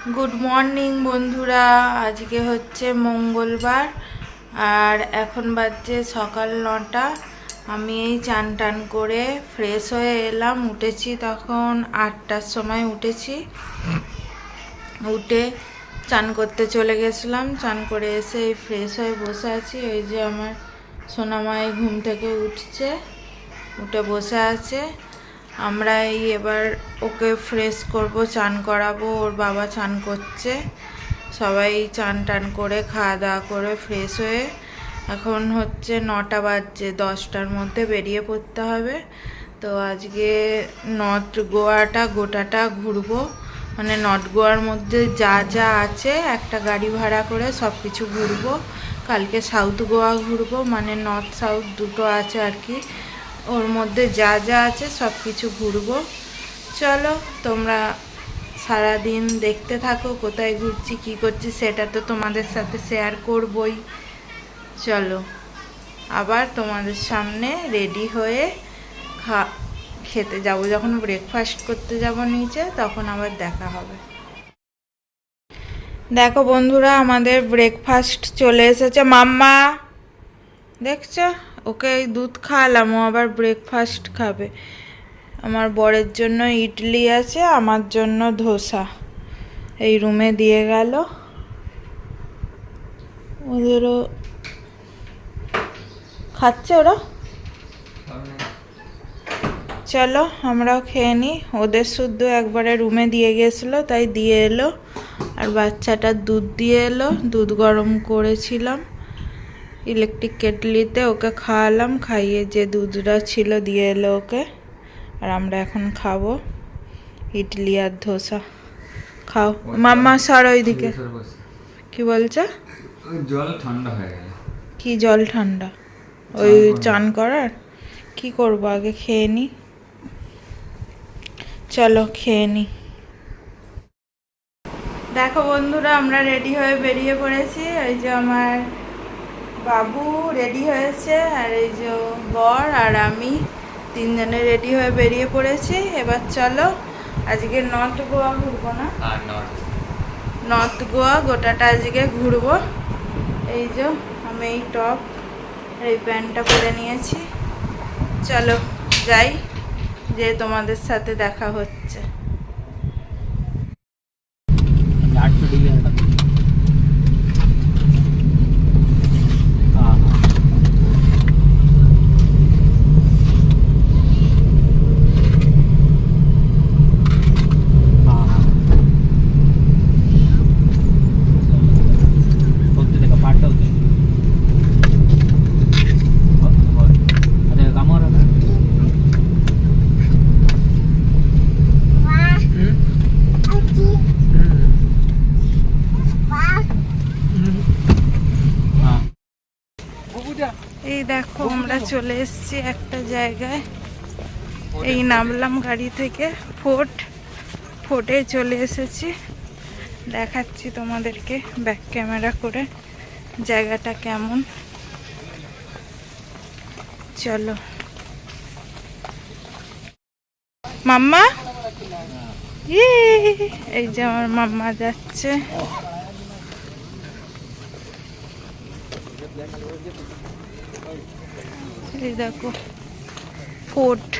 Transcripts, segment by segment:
Good morning বন্ধুরা। আজকে হচ্ছে মঙ্গলবার, আর এখন বাজছে সকাল নটা। আমি এই চান টান করে ফ্রেশ হয়ে এলাম। উঠেছি তখন আটটার সময় উঠেছি। উঠে চান করতে চলে গেছিলাম। চান করে এসে এই ফ্রেশ হয়ে বসে আছি। ওই যে আমার সোনামাই ঘুম থেকে উঠছে। উঠে বসে আছে। আমরা এই এবার ওকে ফ্রেশ করব, চান করাবো, ওর বাবা চান করছে। সবাই চান টান করে, খাওয়া দাওয়া করে ফ্রেশ হয়ে এখন হচ্ছে নটা বাজছে, দশটার মধ্যে বেরিয়ে পড়তে হবে। তো আজকে নর্থ গোয়াটা, গোটাটা ঘুরবো। মানে নর্থ গোয়ার মধ্যে যা যা আছে, একটা গাড়ি ভাড়া করে সব কিছু ঘুরবো। কালকে সাউথ গোয়া ঘুরবো মানে নর্থ সাউথ দুটো আছে আর কি। ওর মধ্যে যা যা আছে সব কিছু ঘুরবো। চলো, তোমরা সারা দিন দেখতে থাকো, কোথায় ঘুরছি, কি করছি, সেটা তো তোমাদের সাথে শেয়ার করবই। চলো, আবার তোমাদের সামনে রেডি হয়ে খা, খেতে যাব। যখন ব্রেকফাস্ট করতে যাব নিচে, তখন আবার দেখা হবে। দেখো বন্ধুরা, আমাদের ব্রেকফাস্ট চলে এসেছে। মাম্মা, দেখছ? ওকে দুধ খাওয়ালাম, ও আবার ব্রেকফাস্ট খাবে। আমার বরের জন্য ইডলি আছে, আমার জন্য ধোসা। এই রুমে দিয়ে গেল। ওদেরও খাচ্ছে ওরা? চলো, আমরাও খেয়ে নিই ওদের শুদ্ধ একবারে রুমে দিয়ে গেছিল, তাই দিয়ে এলো। আর বাচ্চাটার দুধ দিয়ে এলো, দুধ গরম করেছিলাম। ইলেকট্রিক কেটলিতে ওকে খাওয়ালাম খাইয়ে যে দুধটা ছিল দিয়ে এলো ওকে। আর আমরা এখন খাব ইডলি আর ধোসা। খাও। মাম্মা সর ওইদিকে। কি বলছো? জল ঠান্ডা হয়ে গেল। কি জল ঠান্ডা? ওই চান করার? কি করব আগে খেয়ে নি? চলো খেয়ে নি। দেখো বন্ধুরা আমরা রেডি হয়ে বেরিয়ে পড়েছি। ওই যে আমার বাবু রেডি হয়েছে আর এই যে বর আর আমি তিনজনে রেডি হয়ে বেরিয়ে পড়েছি। এবার চলো আজকে নর্থ গোয়া ঘুরবো না? নর্থ গোয়া গোটাটা আজকে ঘুরবো। এই যে আমি এই টপ আর এই প্যান্টটা পরে নিয়েছি। চলো যাই যে তোমাদের সাথে দেখা হচ্ছে। দেখো আমরা চলে এসেছি একটা জায়গায়। এই নামলাম গাড়ি থেকে ফোর্ট। ফোর্টে চলে এসেছি। দেখাচ্ছি তোমাদেরকে ব্যাক ক্যামেরা করে জায়গাটা কেমন। চলো। মাম্মা? ইয়ে, এই যে আমার মাম্মা যাচ্ছে। এই দেখো, ফোর্ট।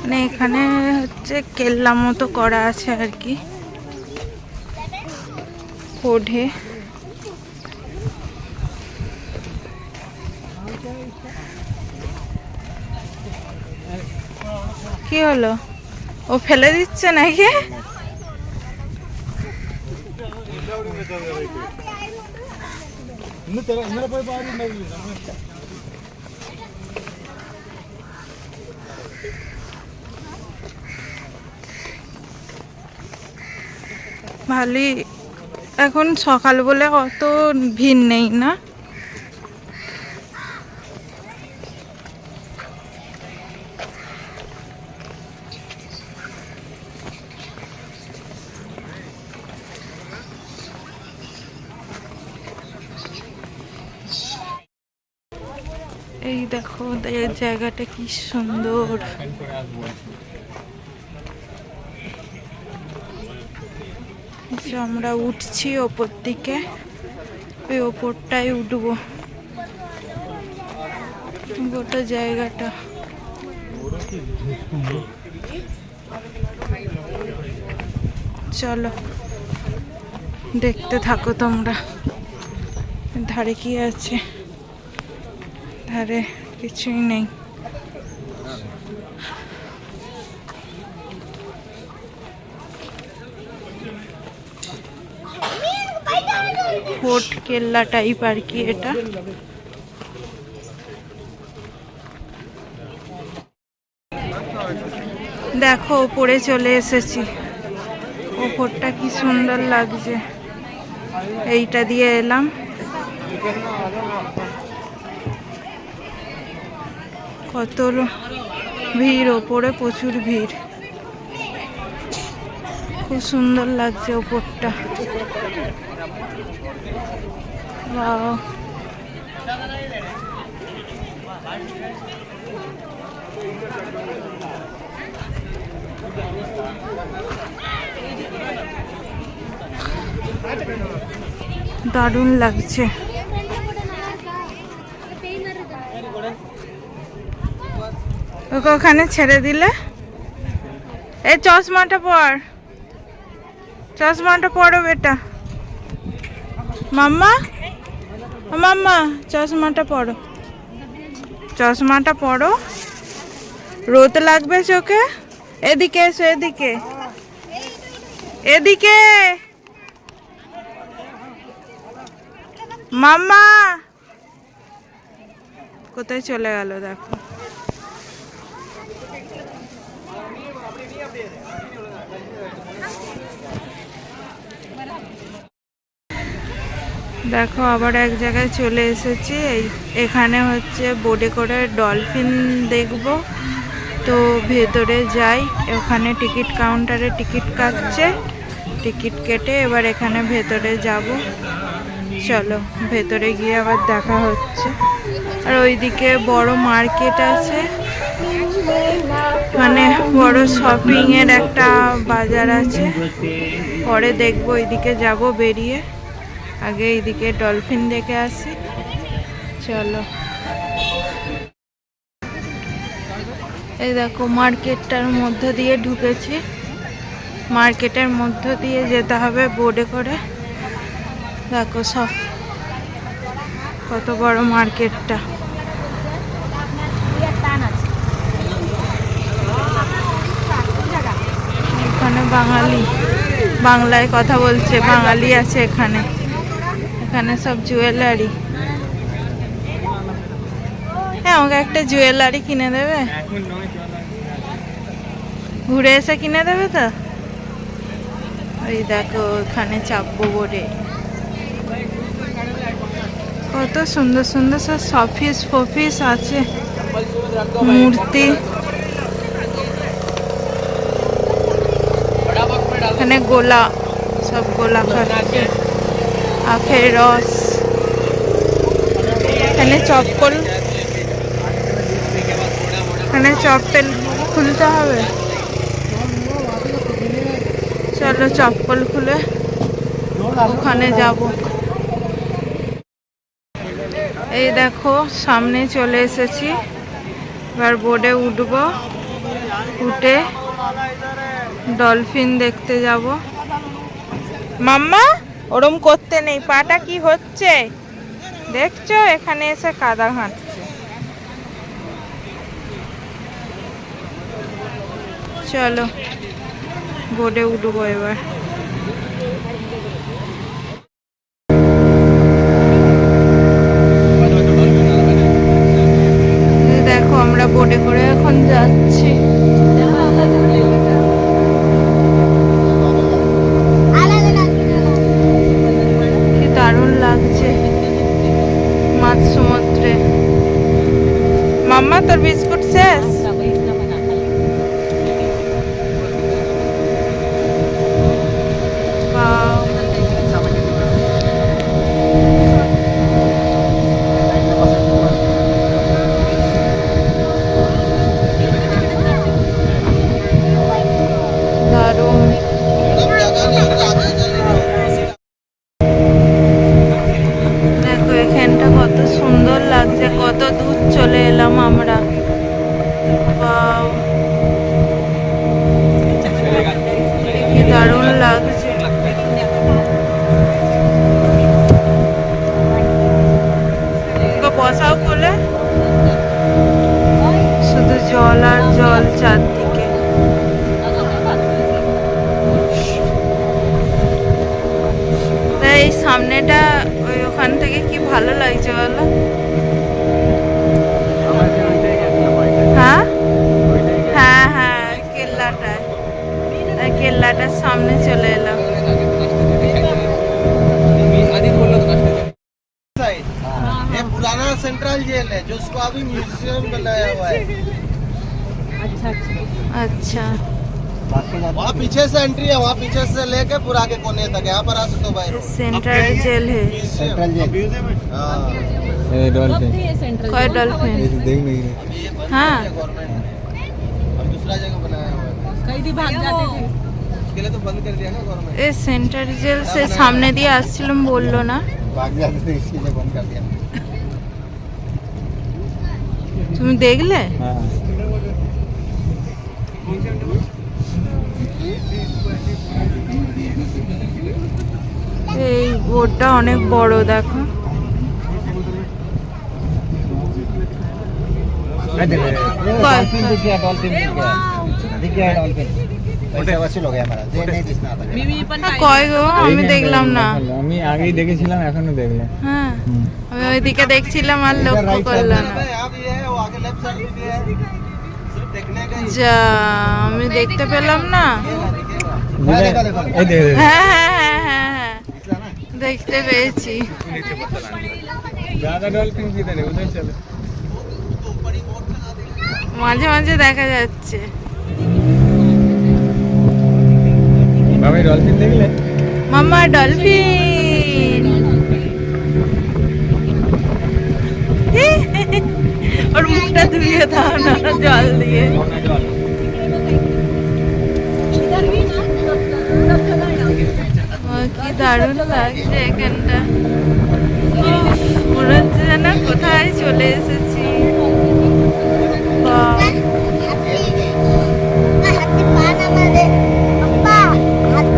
মানে এখানে হচ্ছে কেল্লা মতো করা আছে আর কি। ফোর্টে। কি হলো? ও ফেলে দিচ্ছে নাকি? ভালোই এখন সকাল বলে অত ভিড় নেই না এই দেখো এই জায়গাটা কি সুন্দর। যে আমরা উঠছি ওপর দিকে। ওই ওপরটাই উঠবো। গোটা জায়গাটা। চলো, দেখতে থাকো তোমরা। ধারে কি আছে? ধারে কিছুই নেই। ফোর্ট কেল্লা টাইপ আর কি এটা। দেখো, ওপরে চলে এসেছি। ওপরটা কি সুন্দর লাগছে। এইটা দিয়ে এলাম। কত ভিড় ওপরে প্রচুর ভিড়। খুব সুন্দর লাগছে ওপরটা. দারুণ লাগছে। ওকে ওখানে ছেড়ে দিলে? এই চশমাটা পর। চশমাটা পরো বেটা। মাম্মা? মাম্মা, চশমাটা পরো। চশমাটা পরো। রোদ লাগবে চোখে? এদিকে এসো, এদিকে। এদিকে! মাম্মা! কোথায় চলে গেল দেখো। দেখো, আবার এক জায়গায় চলে এসেছি। এই এখানে হচ্ছে বোটে করে ডলফিন দেখব। তো ভেতরে যাই, ওখানে টিকিট কাউন্টারে টিকিট কাটছে। টিকিট কেটে এবার এখানে ভেতরে যাব। চলো, ভেতরে গিয়ে আবার দেখা হচ্ছে। আর ওইদিকে বড় মার্কেট আছে। মানে বড় শপিংয়ের একটা বাজার আছে। পরে দেখব, ওইদিকে যাব বেরিয়ে। আগে এইদিকে ডলফিন দেখে আসি। চলো। এই দেখো, মার্কেটটার মধ্য দিয়ে ঢুকেছি। মার্কেটের মধ্য দিয়ে যেতে হবে বোর্ডে করে। দেখো সব, কত বড় মার্কেটটা। এখানে বাঙালি, বাংলায় কথা বলছে, বাঙালি আছে এখানে। এখানে সব জুয়েলারি হ্যাঁ আমাকে একটা জুয়েলারি কিনে দেবে? ঘুরে এসে কিনে দেবে তো? ওই দেখো এখানে চাপবো বোর্ডে। কত সুন্দর সুন্দর সব সফিস ফফিস আছে। মূর্তি। এখানে গোলা সব গোলা খাচ্ছে আখের রস। এখানে চপ্পল এখানে চপ্পল খুলতে হবে। চলো চপ্পল খুলে ওখানে যাব। এই দেখো, সামনে চলে এসেছি। এবার বোর্ডে উঠব। উঠে ডলফিন দেখতে যাব। মাম্মা? ওরম করতে নেই। পাটা কি হচ্ছে? দেখছ, এখানে এসে কাদা ঘাঁটছে চলো বোর্ডে উঠবো এবার। সামনেটা ওই ওখান থেকে কি ভালো লাগছে বলো হ্যাঁ হ্যাঁ হ্যাঁ কেল্লাটায় আর কেল্লাটার সামনে চলে এলাম साइड ये पुराना सेंट्रल जेल है जो उसको अभी म्यूजियम बनाया हुआ है আচ্ছা वहाँ पीछे से एंट्री है वहाँ पीछे से लेके पूरा के कोने तक यहाँ पर आ सकते हो भाई सेंट्रल जेल है। Central jail. ये हाँ। डॉल्फिन। तो कोई डॉल्फिन देख नहीं हाँ। अब दूसरा जगह बनाया हुआ है। कई दिन भाग जाते थे। तो बंद कर दिया ना गवर्नमेंट सेंट्रल जेल से सामने दिए आश्रम बोल लो ना। बंद कर दिया। तुम देख ले। हाँ। এই বোর্ডটা অনেক বড় দেখো। হ্যাঁ, আমি দেখলাম না। আমি আগেই দেখেছিলাম এখনও দেখলাম। হ্যাঁ আমি ওইদিকে দেখছিলাম আর লক্ষ্য করলাম যা আমি দেখতে পেলাম না। হ্যাঁ হ্যাঁ দেখতে পেয়েছি। মাঝে মাঝে দেখা যাচ্ছে। বাবা ডলফিন দেখলে মামা ডলফিন ওর মুখটা ধুয়ে দাও না জল দিয়ে ও, কি দারুণ লাগছে এখানটা। মনে হচ্ছে যেন কোথায় চলে এসেছি।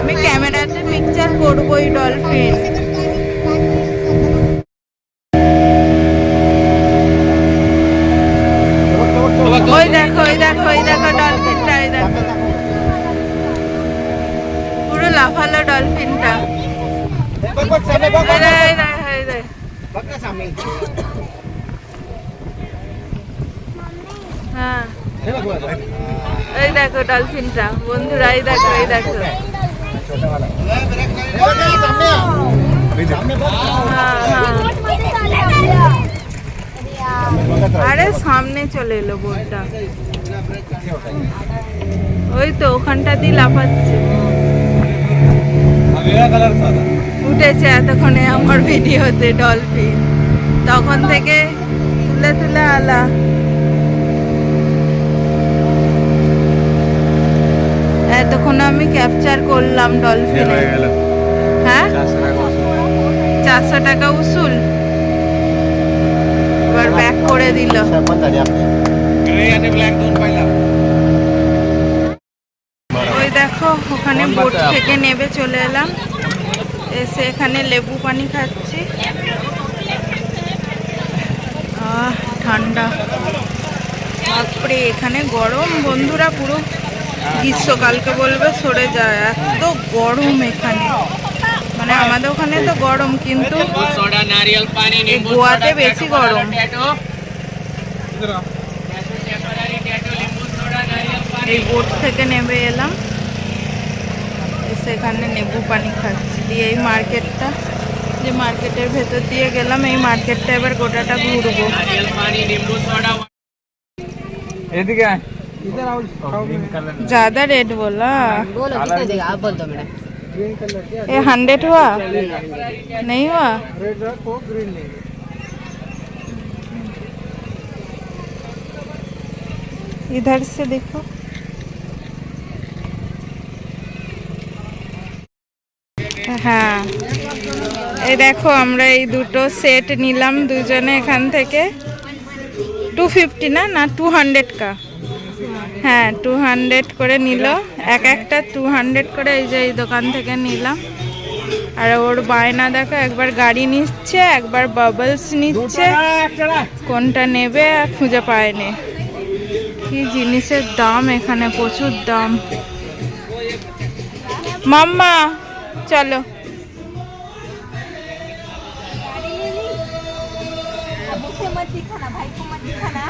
আমি ক্যামেরাতে পিকচার করবোই ডলফিন হ্যাঁ।, হ্যাঁ। এই দেখো ডলফিনটা বন্ধুরা এই দেখো এই দেখো। হ্যাঁ, হ্যাঁ। আরে সামনে চলে এলো বোটটা ওই তো ওখানটা দিয়ে লাফাচ্ছে। উঠেছে এতক্ষণে আমার ভিডিওতে ডলফিন তখন থেকে তুলে তুলে আলা। তখন আমি ক্যাপচার করলাম ডলফিন ইয়ে হ্যাঁ চারশো টাকা উসুল। এবার ব্যাক করে দিল। আচ্ছা, ওই দেখো ওখানে বোট থেকে নেবে চলে এলাম। এসে এখানে লেবু পানি খাচ্ছি। ঠান্ডা। বাপরে এখানে গরম বন্ধুরা পুরো গ্রীষ্মকালকে বলবে? সরে যায় এত গরম এখানে। মানে আমাদের ওখানে তো গরম, কিন্তু গোয়াতে বেশি গরম। এই বোট থেকে নেমে এলাম। এসে এখানে নেবু পানি খাচ্ছি। দিয়ে এই মার্কেটটা, যে মার্কেটের ভেতর দিয়ে গেলাম, এই মার্কেটটা এবার গোটাটা ঘুরবো। এদিকে ज्यादा रेट बोला बोलो कितने देगा आप बोल दो मैडम ये हंड्रेड हुआ नहीं हुआ इधर से देखो হ্যাঁ এই দেখো আমরা এই দুটো সেট নিলাম দুজনে এখান থেকে টু ফিফটি না না টু হান্ড্রেড কা হ্যাঁ টু হান্ড্রেড করে নিল। এক একটা টু হান্ড্রেড করে এই যে এই দোকান থেকে নিলাম। আর ওর বায়না দেখো, একবার গাড়ি নিচ্ছে, একবার বাবলস নিচ্ছে। কোনটা নেবে আর খুঁজে পায়নি। কি জিনিসের দাম এখানে, প্রচুর দাম। মাম্মা, চলো।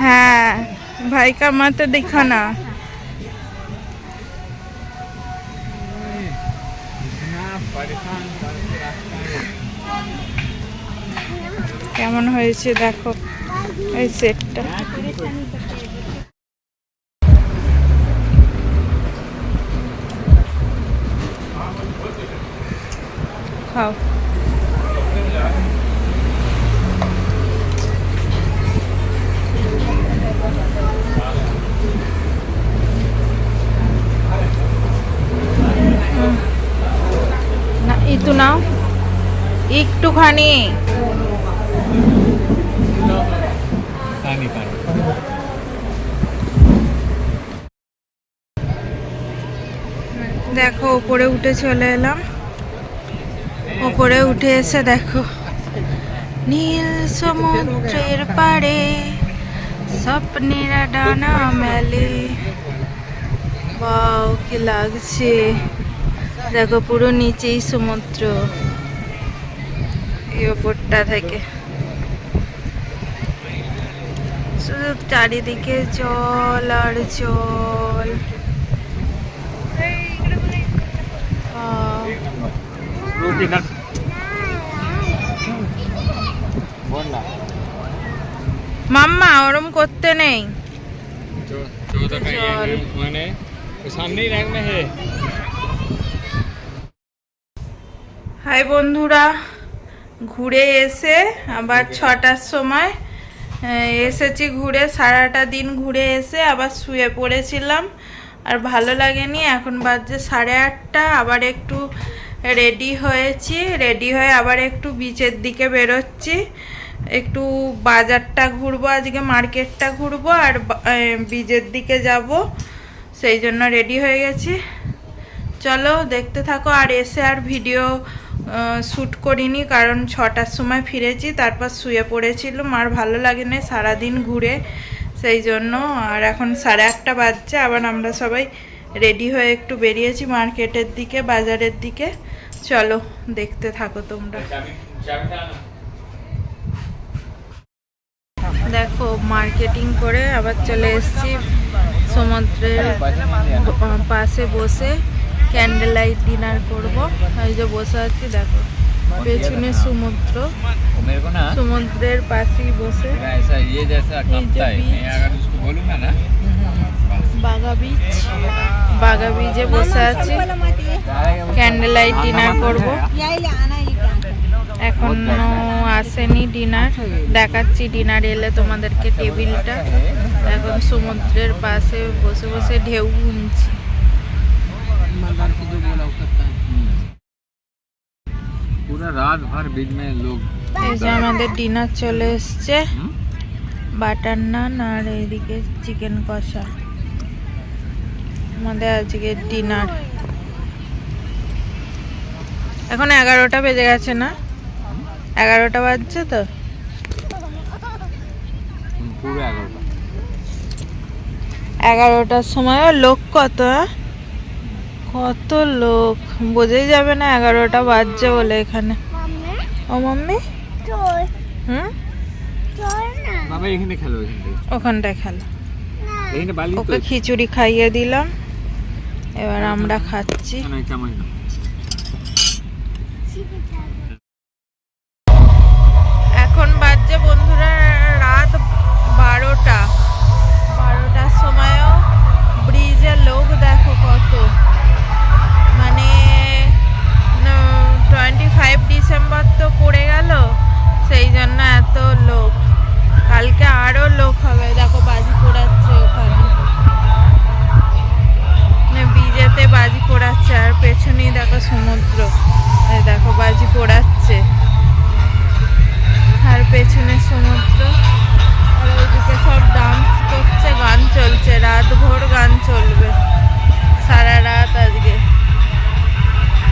হ্যাঁ। ভাই কা মত দিখানা কেমন হয়েছে দেখো এই সেটটা খাও। ইতু নাও। একটুখানি। দেখো, ওপরে উঠে চলে এলাম। ওপরে উঠে এসে দেখো, নীল সমুদ্রের পাড়ে স্বপ্নেরা ডানা মেলে। বাও, কি লাগছে। দেখো পুরো নিচেই সমুদ্র। এই ওপরটা থেকে। শুধু চারিদিকে জল আর জল। মাম্মা ওরম করতে নেই। মানে সামনেই রাখবে হ্যাঁ হাই বন্ধুরা ঘুরে এসে আবার ছটার সময় এসেছি ঘুরে সারাটা দিন ঘুরে এসে আবার শুয়ে পড়েছিলাম। আর ভালো লাগেনি এখন বাজছে সাড়ে আটটা আবার একটু রেডি হয়েছি রেডি হয়ে আবার একটু বিচের দিকে বেরোচ্ছি। একটু বাজারটা ঘুরবো আজকে মার্কেটটা ঘুরবো আর বিচের দিকে যাব। সেই জন্য রেডি হয়ে গেছি। চলো দেখতে থাকো আর এসে আর ভিডিও শ্যুট করিনি, কারণ ছটার সময় ফিরেছি, তারপর শুয়ে পড়েছিলাম, আর ভালো লাগেনি সারাদিন ঘুরে, সেই জন্য। আর এখন সাড়ে আটটা বাজছে, আবার আমরা সবাই রেডি হয়ে একটু বেরিয়েছি মার্কেটের দিকে, বাজারের দিকে। চলো, দেখতে থাকো তোমরা। দেখো মার্কেটিং করে আবার চলে এসেছি সমুদ্রের পাশে বসে। ক্যান্ডেল লাইট ডিনার করব। এই যে বসে আছি দেখো। পেছনে সমুদ্র সমুদ্রের পাশেই বসে। বাঘা বিচ বাঘা বিচে বসে আছি। ক্যান্ডেল লাইট ডিনার করব। এখনও আসেনি ডিনার দেখাচ্ছি ডিনার এলে তোমাদেরকে টেবিলটা। এখন সমুদ্রের পাশে বসে বসে ঢেউ গুনছি पूरा रात भर बीच में लोग এই যে আমাদের ডিনার চলে এসছে হুম? বাটার নান আর এইদিকে চিকেন কষা আমাদের আজকে ডিনার এখন এগারোটা বেজে গেছে না এগারোটা বাজছে তো पूरा एगारोटा এগারোটার সময় লোক কত আ? কত লোক? বোঝাই যাবে না এগারোটা বাজছে বলে এখানে। ও মাম্মি? হুম? বাবা এখানে খেলো ওখানটায় খেলো। ওকে খিচুড়ি খাইয়ে দিলাম। এবার আমরা খাচ্ছি। সমুদ্র। দেখো, বাজি পোড়াচ্ছে। আর পেছনে সমুদ্র। আর ওইদিকে সব ডান্স করছে, গান চলছে রাত ভোর গান চলবে। সারা রাত আজকে।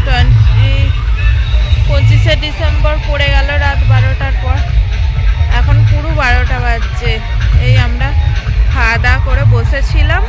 টোয়েন্টি পঁচিশে ডিসেম্বর পড়ে গেল রাত বারোটার পর। এখন পুরো বারোটা বাজছে। এই আমরা খাওয়া দাওয়া করে বসেছিলাম।